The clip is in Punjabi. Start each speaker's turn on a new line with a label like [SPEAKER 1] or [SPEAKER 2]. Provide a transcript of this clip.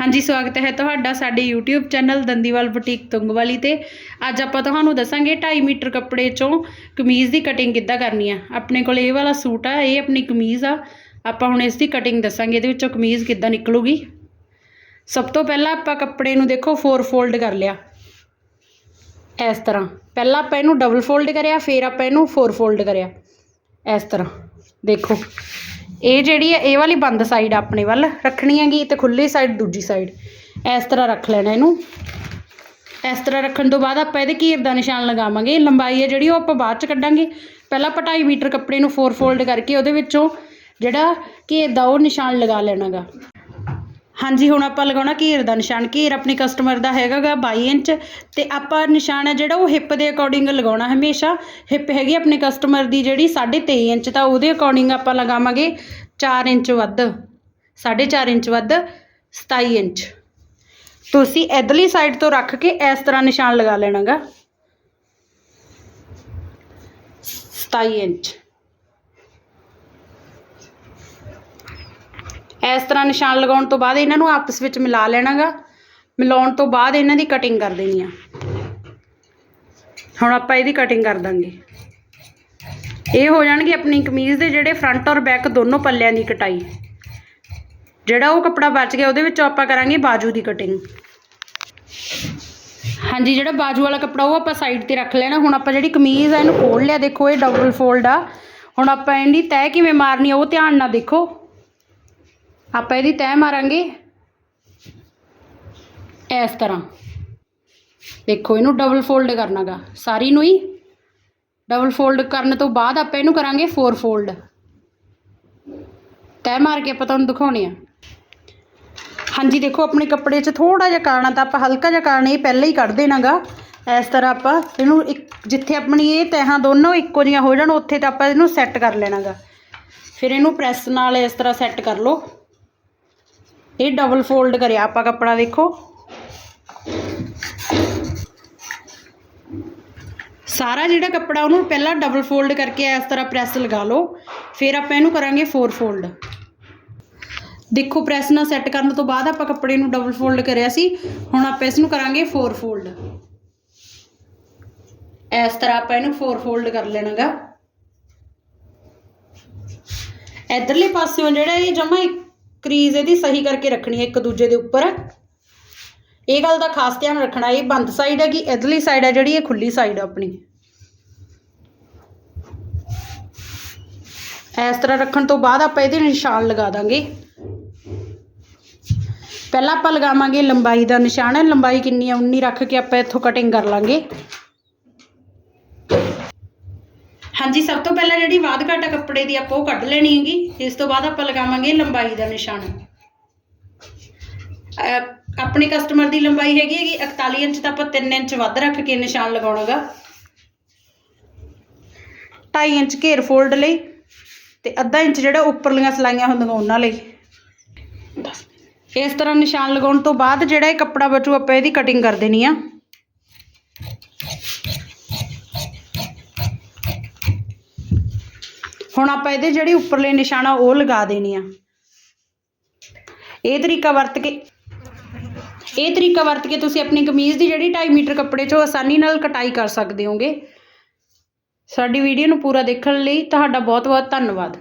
[SPEAKER 1] ਹਾਂਜੀ, ਸਵਾਗਤ ਹੈ ਤੁਹਾਡਾ ਸਾਡੇ YouTube channel Dandiwal boutique Tungwali ਤੇ। ਅੱਜ ਆਪਾਂ ਤੁਹਾਨੂੰ ਦੱਸਾਂਗੇ 2.5 ਮੀਟਰ ਕੱਪੜੇ ਚੋਂ ਕਮੀਜ਼ ਦੀ ਕਟਿੰਗ ਕਿੱਦਾਂ ਕਰਨੀ ਆ। ਆਪਣੇ ਕੋਲ ਇਹ ਵਾਲਾ ਸੂਟ ਆ, ਇਹ ਆਪਣੀ ਕਮੀਜ਼ ਆ। ਆਪਾਂ ਹੁਣ ਇਸ ਦੀ ਕਟਿੰਗ ਦੱਸਾਂਗੇ, ਇਹਦੇ ਵਿੱਚੋਂ ਕਮੀਜ਼ ਕਿੱਦਾਂ ਨਿਕਲੂਗੀ। ਸਭ ਤੋਂ ਪਹਿਲਾਂ ਆਪਾਂ ਕੱਪੜੇ ਨੂੰ ਦੇਖੋ 4 ਫੋਲਡ ਕਰ ਲਿਆ। ਇਸ ਤਰ੍ਹਾਂ। ਪਹਿਲਾਂ ਆਪਾਂ ਇਹਨੂੰ ਡਬਲ ਫੋਲਡ ਕਰਿਆ, ਫਿਰ ਆਪਾਂ ਇਹਨੂੰ 4 ਫੋਲਡ ਕਰਿਆ। ਇਸ ਤਰ੍ਹਾਂ। ਦੇਖੋ। ਇਹ ਜਿਹੜੀ ਹੈ, ਇਹ ਵਾਲੀ ਬੰਦ ਸਾਈਡ ਆਪਣੇ ਵੱਲ, ਰੱਖਣੀ ਹੈਗੀ ਤੇ ਖੁੱਲੀ ਸਾਈਡ ਦੂਜੀ ਸਾਈਡ ਇਸ ਤਰ੍ਹਾਂ ਰੱਖ ਲੈਣਾ ਇਹਨੂੰ। ਇਸ ਤਰ੍ਹਾਂ ਰੱਖਣ ਤੋਂ ਬਾਅਦ ਆਪਾਂ ਇਹਦੇ ਘੇਰ ਦਾ ਨਿਸ਼ਾਨ ਲਗਾਵਾਂਗੇ। ਲੰਬਾਈ ਹੈ ਜਿਹੜੀ, ਉਹ ਆਪਾਂ ਬਾਅਦ ਚ ਕੱਢਾਂਗੇ। ਪਹਿਲਾਂ ਆਪਾਂ 2.5 ਮੀਟਰ ਕੱਪੜੇ ਨੂੰ 4 ਫੋਲਡ ਕਰਕੇ ਉਹਦੇ ਵਿੱਚੋਂ ਜਿਹੜਾ ਘੇਰ ਦਾ ਉਹ ਨਿਸ਼ਾਨ ਲਗਾ ਲੈਣਾਗਾ। ਹਾਂਜੀ, ਹੁਣ ਆਪਾਂ ਲਗਾਉਣਾ ਘੇਰ ਦਾ ਨਿਸ਼ਾਨ। ਘੇਰ ਆਪਣੇ ਕਸਟਮਰ ਦਾ ਹੈਗਾਗਾ 22 ਇੰਚ ਤੇ ਆਪਾਂ ਨਿਸ਼ਾਨ ਹੈ ਜਿਹੜਾ ਉਹ ਹਿੱਪ ਦੇ ਅਕੋਰਡਿੰਗ ਲਗਾਉਣਾ ਹਮੇਸ਼ਾ। ਹਿੱਪ ਹੈਗੀ ਆਪਣੇ ਕਸਟਮਰ ਦੀ ਜਿਹੜੀ 23.5 ਇੰਚ, ਤਾਂ ਉਹਦੇ ਅਕੋਰਡਿੰਗ ਆਪਾਂ ਲਗਾਵਾਂਗੇ 4 ਇੰਚ ਵੱਧ 4.5 ਇੰਚ ਵੱਧ 27 ਇੰਚ। ਤੁਸੀਂ ਇਧਰਲੀ ਸਾਈਡ ਤੋਂ ਰੱਖ ਕੇ ਇਸ ਤਰ੍ਹਾਂ ਨਿਸ਼ਾਨ ਲਗਾ ਲੈਣਾਗਾ। 27 ਇੰਚ। ਇਸ ਤਰ੍ਹਾਂ ਨਿਸ਼ਾਨ ਲਗਾਉਣ ਤੋਂ ਬਾਅਦ ਇਹਨਾਂ ਨੂੰ ਆਪਸ ਵਿੱਚ ਮਿਲਾ ਲੈਣਾਗਾ। ਮਿਲਾਉਣ ਤੋਂ ਬਾਅਦ ਇਹਨਾਂ ਦੀ ਕਟਿੰਗ ਕਰ ਦੇਣੀ ਆ। ਹੁਣ ਆਪਾਂ ਇਹਦੀ ਕਟਿੰਗ ਕਰ ਦਾਂਗੇ। ਇਹ ਹੋ ਜਾਣਗੇ ਆਪਣੀ ਕਮੀਜ਼ ਦੇ ਜਿਹੜੇ ਫਰੰਟ ਔਰ ਬੈਕ ਦੋਨੋਂ ਪੱਲਿਆਂ ਦੀ ਕਟਾਈ। ਜਿਹੜਾ ਉਹ ਕੱਪੜਾ ਬਚ ਗਿਆ, ਉਹਦੇ ਵਿੱਚੋਂ ਆਪਾਂ ਕਰਾਂਗੇ ਬਾਜੂ ਦੀ ਕਟਿੰਗ ਹਾਂਜੀ, ਜਿਹੜਾ ਬਾਜੂ ਵਾਲਾ ਕੱਪੜਾ ਉਹ ਆਪਾਂ ਸਾਈਡ ਤੇ ਰੱਖ ਲੈਣਾ। ਹੁਣ ਆਪਾਂ ਜਿਹੜੀ ਕਮੀਜ਼ ਆ, ਇਹਨੂੰ ਖੋਲ ਲਿਆ। ਦੇਖੋ, ਇਹ ਡਬਲ ਫੋਲਡ ਆ। ਹੁਣ ਆਪਾਂ ਇਹਦੀ ਤੈਅ ਕਿਵੇਂ ਮਾਰਨੀ ਆ, ਉਹ ਧਿਆਨ ਨਾਲ ਦੇਖੋ। ਆਪਾਂ ਇਹਦੀ ਤੈਅ ਮਾਰਾਂਗੇ। ਇਸ ਤਰ੍ਹਾਂ। ਦੇਖੋ, ਇਹਨੂੰ ਡਬਲ ਫੋਲਡ ਕਰਨਾਗਾ। ਸਾਰੀ ਨੂੰ ਹੀ ਡਬਲ ਫੋਲਡ ਕਰਨ ਤੋਂ ਬਾਅਦ ਆਪਾਂ ਇਹਨੂੰ ਕਰਾਂਗੇ 4 ਫੋਲਡ ਤੈਅ ਮਾਰ ਕੇ ਆਪਾਂ ਤੁਹਾਨੂੰ ਦਿਖਾਉਣੇ ਆ। ਹਾਂਜੀ, ਦੇਖੋ, ਆਪਣੇ ਕੱਪੜੇ 'ਚ ਥੋੜਾ ਜਿਹਾ ਕਾਣਾ ਤਾਂ ਆਪਾਂ ਹਲਕਾ ਜਿਹਾ ਕਾਣਾ ਇਹ ਪਹਿਲਾਂ ਹੀ ਕੱਢ ਦੇਣਾਗਾ। ਇਸ ਤਰ੍ਹਾਂ ਆਪਾਂ ਇਹਨੂੰ ਇੱਕ ਜਿੱਥੇ ਆਪਣੀ ਇਹ ਤਹਾਂ ਦੋਨੋਂ ਇੱਕੋ ਜੀਆਂ ਹੋ ਜਾਣ, ਉੱਥੇ ਤਾਂ ਆਪਾਂ ਇਹਨੂੰ ਸੈੱਟ ਕਰ ਲੈਣਾਗਾ। ਫਿਰ ਇਹਨੂੰ ਪ੍ਰੈਸ ਨਾਲ ਇਸ ਤਰ੍ਹਾਂ ਸੈੱਟ ਕਰ ਲਓ। ਇਹ ਡਬਲ ਫੋਲਡ ਕਰਿਆ, ਆਪਾਂ ਕੱਪੜਾ ਦੇਖੋ ਸਾਰਾ ਜਿਹੜਾ ਕੱਪੜਾ ਉਹਨੂੰ ਪਹਿਲਾਂ ਡਬਲ ਫੋਲਡ ਕਰਕੇ ਇਸ ਤਰ੍ਹਾਂ ਪ੍ਰੈਸ ਲਗਾ ਲਓ, ਫਿਰ ਆਪਾਂ ਇਹਨੂੰ ਕਰਾਂਗੇ 4 ਫੋਲਡ ਦੇਖੋ ਪ੍ਰੈਸ ਨਾਲ ਸੈੱਟ ਕਰਨ ਤੋਂ ਬਾਅਦ ਆਪਾਂ ਕੱਪੜੇ ਨੂੰ ਡਬਲ ਫੋਲਡ ਕਰਿਆ ਸੀ, ਹੁਣ ਆਪਾਂ ਇਸ ਨੂੰ ਕਰਾਂਗੇ ਫੋਰ ਫੋਲਡ ਇਸ ਤਰ੍ਹਾਂ ਆਪਾਂ ਇਹਨੂੰ ਫੋਰ ਫੋਲਡ ਕਰ ਲੈਣਾਗਾ। ਇਧਰਲੇ ਪਾਸਿਓਂ ਜਿਹੜਾ ਇਹ ਜਮਾ ਕਰੀਜ਼ ਇਹਦੀ ਸਹੀ ਕਰਕੇ ਰੱਖਣੀ ਹੈ ਇੱਕ ਦੂਜੇ ਦੇ ਉੱਪਰ। ਇਹ ਗੱਲ ਦਾ ਖਾਸ ਧਿਆਨ ਰੱਖਣਾ, ਇਹ ਬੰਦ ਸਾਈਡ ਹੈ ਕਿ ਇਧਰਲੀ ਸਾਈਡ ਹੈ ਜਿਹੜੀ, ਇਹ ਖੁੱਲੀ ਸਾਈਡ ਹੈ ਆਪਣੀ। ਇਸ ਤਰ੍ਹਾਂ ਰੱਖਣ ਤੋਂ ਬਾਅਦ ਆਪਾਂ ਇਹਦੇ ਨਿਸ਼ਾਨ ਲਗਾ ਦਾਂਗੇ। ਪਹਿਲਾਂ ਆਪਾਂ ਲਗਾਵਾਂਗੇ ਲੰਬਾਈ ਦਾ ਨਿਸ਼ਾਨ, ਲੰਬਾਈ ਕਿੰਨੀ ਹੈ 19 ਰੱਖ ਕੇ ਆਪਾਂ ਇੱਥੋਂ ਕਟਿੰਗ ਕਰ ਲਾਂਗੇ। ਹਾਂਜੀ, ਸਭ ਤੋਂ ਪਹਿਲਾਂ ਜਿਹੜੀ ਬਾਦ ਘਾਟਾ ਕੱਪੜੇ ਦੀ ਆਪਾਂ ਉਹ ਕੱਢ ਲੈਣੀ ਹੈਗੀ, ਇਸ ਤੋਂ ਬਾਅਦ ਆਪਾਂ ਲਗਾਵਾਂਗੇ ਲੰਬਾਈ ਦਾ ਨਿਸ਼ਾਨ। ਆਪਣੇ ਕਸਟਮਰ ਦੀ ਲੰਬਾਈ ਹੈਗੀ ਹੈਗੀ 41 ਇੰਚ, ਤਾਂ ਆਪਾਂ 3 ਇੰਚ ਵੱਧ ਰੱਖ ਕੇ ਨਿਸ਼ਾਨ ਲਗਾਉਣਾਗਾ। 2.5 ਇੰਚ ਘੇਰ ਫੋਲਡ ਲਈ, ਤੇ ਅੱਧਾ ਇੰਚ ਜਿਹੜਾ ਉੱਪਰਲੀਆਂ ਸਲਾਈਆਂ ਹੁੰਦੀਆਂ ਉਹਨਾਂ ਲਈ। ਇਸ ਤਰ੍ਹਾਂ ਨਿਸ਼ਾਨ ਲਗਾਉਣ ਤੋਂ ਬਾਅਦ ਜਿਹੜਾ ਇਹ ਕੱਪੜਾ ਬਚੂ, ਆਪਾਂ ਇਹਦੀ ਕਟਿੰਗ ਕਰ ਦੇਣੀ ਆ। ਹੁਣ ਆਪਾਂ ਇਹਦੇ ਜਿਹੜੇ ਉੱਪਰਲੇ ਨਿਸ਼ਾਨ ਆ, ਉਹ ਲਗਾ ਦੇਣੀ ਆ। ਇਹ ਤਰੀਕਾ ਵਰਤ ਕੇ, ਇਹ ਤਰੀਕਾ ਵਰਤ ਕੇ ਤੁਸੀਂ ਆਪਣੀ ਕਮੀਜ਼ ਦੀ ਜਿਹੜੀ 2.5 ਮੀਟਰ ਕੱਪੜੇ 'ਚੋਂ ਆਸਾਨੀ ਨਾਲ ਕਟਾਈ ਕਰ ਸਕਦੇ ਹੋਗੇ। ਸਾਡੀ ਵੀਡੀਓ ਨੂੰ ਪੂਰਾ ਦੇਖਣ ਲਈ ਤੁਹਾਡਾ ਬਹੁਤ ਬਹੁਤ ਧੰਨਵਾਦ।